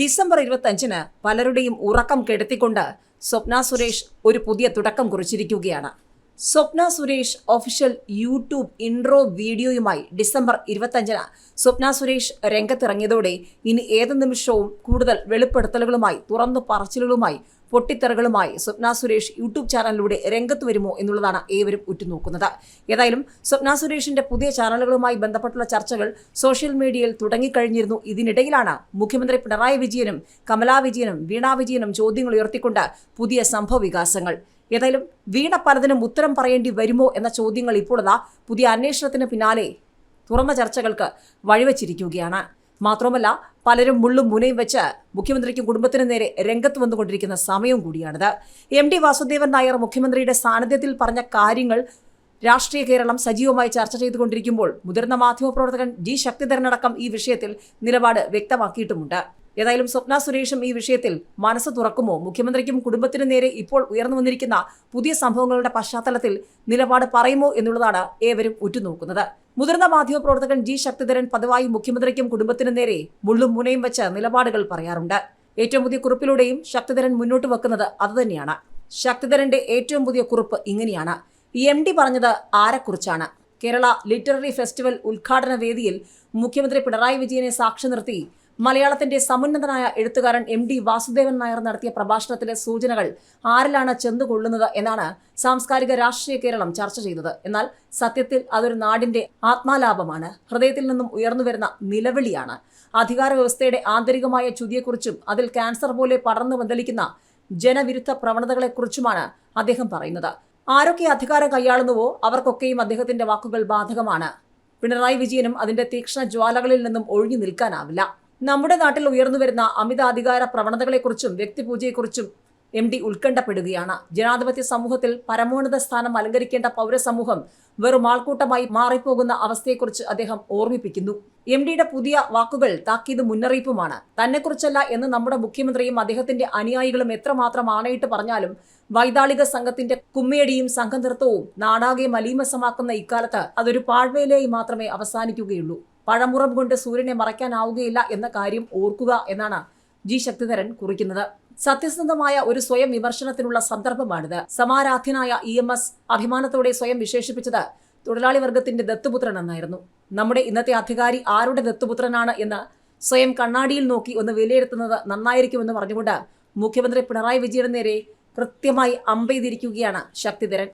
December ഇരുപത്തഞ്ചിന് പലരുടെയും ഉറക്കം കെടുത്തിക്കൊണ്ട് സ്വപ്ന സുരേഷ് ഒരു പുതിയ തുടക്കം കുറിച്ചിരിക്കുകയാണ്. Swapna Suresh official YouTube intro വീഡിയോയുമായി ഡിസംബർ ഇരുപത്തഞ്ചിന് സ്വപ്ന സുരേഷ് രംഗത്തിറങ്ങിയതോടെ ഇനി ഏത് നിമിഷവും കൂടുതൽ വെളിപ്പെടുത്തലുകളുമായി തുറന്നു പറച്ചിലുകളുമായി പൊട്ടിത്തെറുകളുമായി സ്വപ്ന സുരേഷ് യൂട്യൂബ് ചാനലിലൂടെ രംഗത്ത് വരുമോ എന്നുള്ളതാണ് ഏവരും ഉറ്റുനോക്കുന്നത്. ഏതായാലും സ്വപ്ന സുരേഷിന്റെ പുതിയ ചാനലുകളുമായി ബന്ധപ്പെട്ടുള്ള ചർച്ചകൾ സോഷ്യൽ മീഡിയയിൽ തുടങ്ങിക്കഴിഞ്ഞിരുന്നു. ഇതിനിടയിലാണ് മുഖ്യമന്ത്രി പിണറായി വിജയനും കമലാ വിജയനും വീണാ വിജയനും ചോദ്യങ്ങൾ ഉയർത്തിക്കൊണ്ട് പുതിയ സംഭവ വികാസങ്ങൾ ഏതായാലും വീണ പലതിനും ഉത്തരം പറയേണ്ടി വരുമോ എന്ന ചോദ്യങ്ങൾ ഇപ്പോഴതാ പുതിയ അന്വേഷണത്തിന് പിന്നാലെ തുറന്ന ചർച്ചകൾക്ക് വഴിവെച്ചിരിക്കുകയാണ്. മാത്രമല്ല പലരും മുള്ളും മുനയും വെച്ച് മുഖ്യമന്ത്രിക്കും കുടുംബത്തിനും നേരെ രംഗത്ത് വന്നുകൊണ്ടിരിക്കുന്ന സമയവും കൂടിയാണിത്. എം ഡി വാസുദേവൻ നായർ മുഖ്യമന്ത്രിയുടെ സാന്നിധ്യത്തിൽ പറഞ്ഞ കാര്യങ്ങൾ രാഷ്ട്രീയ കേരളം സജീവമായി ചർച്ച ചെയ്തുകൊണ്ടിരിക്കുമ്പോൾ മുതിർന്ന മാധ്യമപ്രവർത്തകൻ ജി ശക്തിധരനടക്കം ഈ വിഷയത്തിൽ നിലപാട് വ്യക്തമാക്കിയിട്ടുമുണ്ട്. ഏതായാലും സ്വപ്ന സുരേഷും ഈ വിഷയത്തിൽ മനസ്സ് തുറക്കുമോ? മുഖ്യമന്ത്രിക്കും കുടുംബത്തിനു നേരെ ഇപ്പോൾ ഉയർന്നു വന്നിരിക്കുന്ന പുതിയ സംഭവങ്ങളുടെ പശ്ചാത്തലത്തിൽ നിലപാട് പറയുമോ എന്നുള്ളതാണ് ഏവരും ഉറ്റുനോക്കുന്നത്. മുതിർന്ന മാധ്യമപ്രവർത്തകൻ ജി ശക്തിധരൻ പതിവായി മുഖ്യമന്ത്രിക്കും കുടുംബത്തിനു നേരെ മുള്ളും മുനയും വെച്ച് നിലപാടുകൾ പറയാറുണ്ട്. ഏറ്റവും പുതിയ കുറിപ്പിലൂടെയും ശക്തിധരൻ മുന്നോട്ട് വെക്കുന്നത് അതുതന്നെയാണ് ശക്തിധരന്റെ ഏറ്റവും പുതിയ കുറിപ്പ് ഇങ്ങനെയാണ്. എം ഡി പറഞ്ഞത് ആരെക്കുറിച്ചാണ്? കേരള ലിറ്റററി ഫെസ്റ്റിവൽ ഉദ്ഘാടന വേദിയിൽ മുഖ്യമന്ത്രി പിണറായി വിജയനെ സാക്ഷി നിർത്തി മലയാളത്തിന്റെ സമുന്നതനായ എഴുത്തുകാരൻ എം ഡി വാസുദേവൻ നായർ നടത്തിയ പ്രഭാഷണത്തിലെ സൂചനകൾ ആരിലാണ് ചെന്നുകൊള്ളുന്നത് എന്നാണ് സാംസ്കാരിക രാഷ്ട്രീയ കേരളം ചർച്ച ചെയ്തത്. എന്നാൽ സത്യത്തിൽ അതൊരു നാടിന്റെ ആത്മാലാപമാണ്. ഹൃദയത്തിൽ നിന്നും ഉയർന്നുവരുന്ന നിലവിളിയാണ്. അധികാര വ്യവസ്ഥയുടെ ആന്തരികമായ ചുതിയെക്കുറിച്ചും അതിൽ ക്യാൻസർ പോലെ പടർന്നു വന്തലിക്കുന്ന ജനവിരുദ്ധ പ്രവണതകളെക്കുറിച്ചുമാണ് അദ്ദേഹം പറയുന്നത്. ആരൊക്കെ അധികാരം കൈയാളുന്നുവോ അവർക്കൊക്കെയും അദ്ദേഹത്തിന്റെ വാക്കുകൾ ബാധകമാണ്. പിണറായി വിജയനും അതിന്റെ തീക്ഷ്ണ ജ്വാലകളിൽ നിന്നും ഒഴിഞ്ഞു നിൽക്കാനാവില്ല. നമ്മുടെ നാട്ടിൽ ഉയർന്നു വരുന്ന അമിതാധികാര പ്രവണതകളെക്കുറിച്ചും വ്യക്തിപൂജയെക്കുറിച്ചും എം ഡി ഉത്കണ്ഠപ്പെടുകയാണ്. ജനാധിപത്യ സമൂഹത്തിൽ പരമോന്നത സ്ഥാനം അലങ്കരിക്കേണ്ട പൗരസമൂഹം വെറും ആൾക്കൂട്ടമായി മാറിപ്പോകുന്ന അവസ്ഥയെക്കുറിച്ച് അദ്ദേഹം ഓർമ്മിപ്പിക്കുന്നു. എം ഡിയുടെ പുതിയ വാക്കുകൾ താക്കീത് മുന്നറിയിപ്പുമാണ്. തന്നെക്കുറിച്ചല്ല എന്ന് നമ്മുടെ മുഖ്യമന്ത്രിയും അദ്ദേഹത്തിന്റെ അനുയായികളും എത്രമാത്രം ആണയിട്ട് പറഞ്ഞാലും വൈതാളിക സംഘത്തിന്റെ കുമ്മേടിയും സംഘനൃത്തവും നാടാകെ മലീമസമാക്കുന്ന ഇക്കാലത്ത് അതൊരു പാഴ്വേലയായി മാത്രമേ അവസാനിക്കുകയുള്ളൂ. പഴമുറം കൊണ്ട് സൂര്യനെ മറയ്ക്കാനാവുകയില്ല എന്ന കാര്യം ഓർക്കുക എന്നാണ് ജി ശക്തിധരൻ കുറിക്കുന്നത്. സത്യസന്ധമായ ഒരു സ്വയം വിമർശനത്തിനുള്ള സന്ദർഭമാണിത്. സമാരാധ്യനായ ഇ എം എസ് അഭിമാനത്തോടെ സ്വയം വിശേഷിപ്പിച്ചത് തൊഴിലാളി വർഗത്തിന്റെ ദത്തുപുത്രൻ എന്നായിരുന്നു. നമ്മുടെ ഇന്നത്തെ അധികാരി ആരുടെ ദത്തുപുത്രനാണ് എന്ന് സ്വയം കണ്ണാടിയിൽ നോക്കി ഒന്ന് വിലയിരുത്തുന്നത് നന്നായിരിക്കുമെന്ന് പറഞ്ഞുകൊണ്ട് മുഖ്യമന്ത്രി പിണറായി വിജയന് നേരെ കൃത്യമായി അമ്പെയ്തിരിക്കുകയാണ് ശക്തിധരൻ.